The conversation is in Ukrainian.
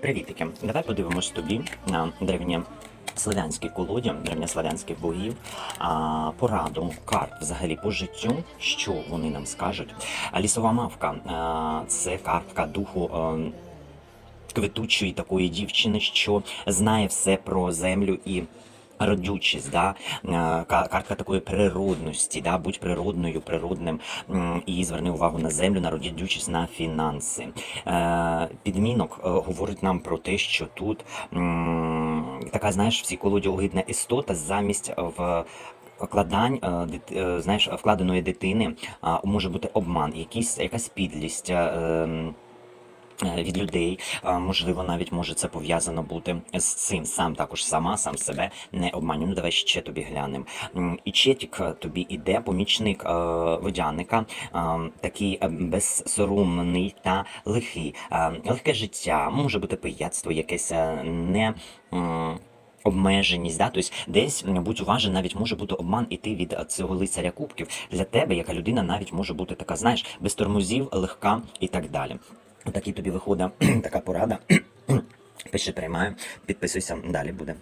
Привітики! Давай подивимось тобі на древнє славянські колоді, древньославянських богів, а, пораду карт взагалі по життю, що вони нам скажуть. Лісова мавка а, це картка духу. а, Квитучої такої дівчини, що знає все про землю і родючість, да? е, картка такої природності, да? будь природною, природним і зверни увагу на землю, на родючість, на фінанси. Е, Підмінок е, говорить нам про те, що тут така, знаєш, в цій колоді огидна істота замість в. Вкладань, знаєш, вкладеної дитини може бути обман, якийсь, якась підлість. Е, е, від людей. Можливо, навіть може це пов'язано бути з цим. Сам також сама, сам себе не обманюю. Ну, давай ще тобі глянемо. І Четік е, тобі іде, помічник е, водяника, е, такий е, безсоромний та лихий. Е, Легке життя, може бути пияцтво, якесь е, не. Обмеженість, да? тобто десь будь уважен, навіть може бути обман іти від е, цього лицаря кубків. Для тебе, яка людина, навіть може бути така, знаєш, без тормозів, легка і так далі. Отакий тобі виходить така порада. Пиши, приймаю, підписуйся, далі буде.